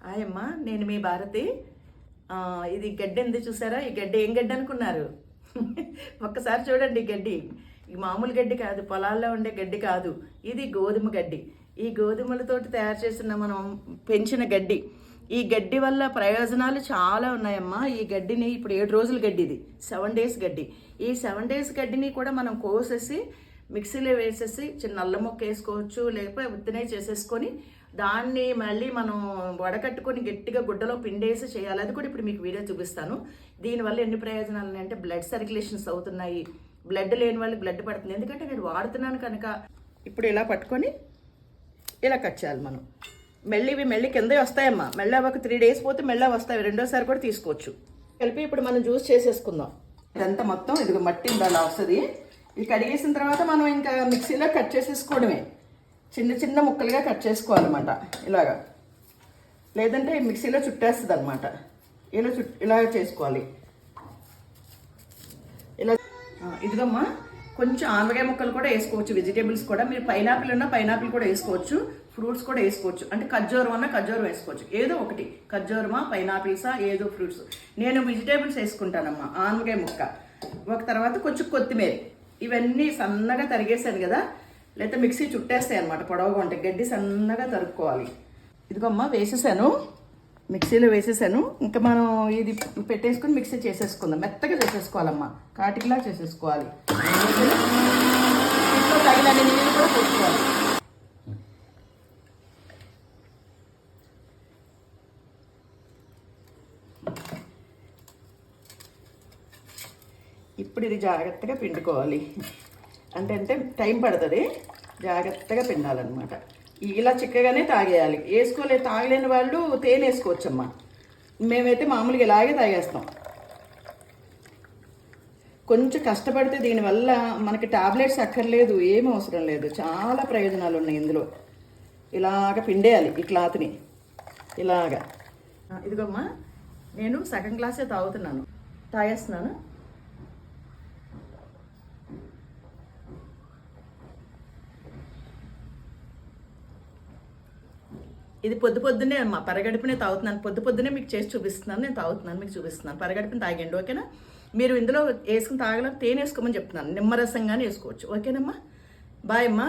హాయమ్మా నేను మీ భారతి. ఇది గడ్డి ఎందుకు చూసారా? ఈ గడ్డి ఏం గడ్డి అనుకున్నారు? ఒక్కసారి చూడండి గడ్డి. ఈ మామూలు గడ్డి కాదు పొలాల్లో ఉండే గడ్డి కాదు. ఇది గోధుమ గడ్డి. ఈ గోధుమలతోటి తయారు చేసిన మనం పెంచిన గడ్డి. ఈ గడ్డి వల్ల ప్రయోజనాలు చాలా ఉన్నాయమ్మా. ఈ గడ్డిని ఇప్పుడు ఏడు రోజుల గడ్డి ఇది. సెవెన్ డేస్ గడ్డి. ఈ సెవెన్ డేస్ గడ్డిని కూడా మనం కోసేసి మిక్సీలో వేసేసి చిన్న నల్ల ముక్క వేసుకోవచ్చు లేకపోతే ఉత్తినే చేసేసుకొని దాన్ని మళ్ళీ మనం వడకట్టుకొని గట్టిగా గుడ్డలో పిండేసి చేయాలి. అది కూడా ఇప్పుడు మీకు వీడియో చూపిస్తాను. దీనివల్ల ఎన్ని ప్రయోజనాలు అంటే బ్లడ్ సర్క్యులేషన్స్ అవుతున్నాయి. బ్లడ్ లేని వాళ్ళకి బ్లడ్ పడుతుంది. ఎందుకంటే నేను వాడుతున్నాను కనుక ఇప్పుడు ఇలా పట్టుకొని ఇలా కట్ చేయాలి మనం. మెల్లి ఇవి మెల్లి కిందే వస్తాయమ్మా. మెల్ల ఒక త్రీ డేస్ పోతే మెల్ల వస్తాయి. రెండోసారి కూడా తీసుకోవచ్చు. కలిపి ఇప్పుడు మనం జ్యూస్ చేసేసుకుందాం. ఇదంతా మొత్తం ఇది మట్టి ఉండాలి వస్తుంది. ఇది కడిగేసిన తర్వాత మనం ఇంకా మిక్సీలో కట్ చేసేసుకోవడమే. చిన్న చిన్న ముక్కలుగా కట్ చేసుకోవాలన్నమాట. ఇలాగా. లేదంటే మిక్సీలో చుట్టేస్తుంది అనమాట ఇలా చుట్ ఇలా చేసుకోవాలి. ఇలా ఇదిగమ్మా. కొంచెం ఆనగాయ ముక్కలు కూడా వేసుకోవచ్చు. వెజిటేబుల్స్ కూడా. మీరు పైనాపిల్ ఉన్నా పైనాపిల్ కూడా వేసుకోవచ్చు. ఫ్రూట్స్ కూడా వేసుకోవచ్చు. అంటే ఖర్జూరం అన్నా ఖర్జూరం వేసుకోవచ్చు. ఏదో ఒకటి. ఖర్జూరమా పైనాపిల్సా ఏదో ఫ్రూట్స్. నేను వెజిటేబుల్స్ వేసుకుంటానమ్మా. ఆనగాయ ముక్క. ఒక తర్వాత కొంచెం కొత్తిమీర. ఇవన్నీ సన్నగా తరిగేసాను కదా. లేకపోతే మిక్సీ చుట్టేస్తాయి అనమాట పొడవుగా ఉంటాయి. గడ్డి సన్నగా తరుక్కోవాలి. ఇదిగోమ్మ వేసేసాను. మిక్సీలో వేసేసాను. ఇంకా మనం ఇది పెట్టేసుకుని మిక్సీ చేసేసుకుందాం. మెత్తగా చేసేసుకోవాలమ్మా. కాటికిలా చేసేసుకోవాలి. ఇంట్లో తగినన్ని నీళ్ళు కూడా పోసుకోవాలి. ఇప్పుడు ఇది జాగ్రత్తగా పిండుకోవాలి. అంటే అంటే టైం పడుతుంది. జాగ్రత్తగా పిండాలన్నమాట. ఇలా చిక్కగానే తాగేయాలి. వేసుకోలే తాగలేని వాళ్ళు తేనె వేసుకోవచ్చమ్మా. మేమైతే మామూలుగా ఇలాగే తాగేస్తాం. కొంచెం కష్టపడితే దీనివల్ల మనకి టాబ్లెట్స్ అక్కర్లేదు ఏం అవసరం లేదు. చాలా ప్రయోజనాలు ఉన్నాయి ఇందులో. ఇలాగ పిండేయాలి ఈ క్లాత్ని. ఇలాగా. ఇదిగోమ్మా నేను సగం గ్లాసే తాగుతున్నాను. తాగేస్తున్నాను. ఇది పొద్దు పొద్దునే మా పరగడుపునే తాగుతున్నాను. పొద్దు పొద్దునే మీకు చేసి చూపిస్తున్నాను. నేను తాగుతున్నాను మీకు చూపిస్తున్నాను. పరగడుపుని తాగండి ఓకేనా? మీరు ఇందులో వేసుకుని తాగలేక తేనె వేసుకోమని చెప్తున్నాను. నిమ్మరసంగానే వేసుకోవచ్చు. ఓకేనమ్మా? బాయ్ అమ్మా.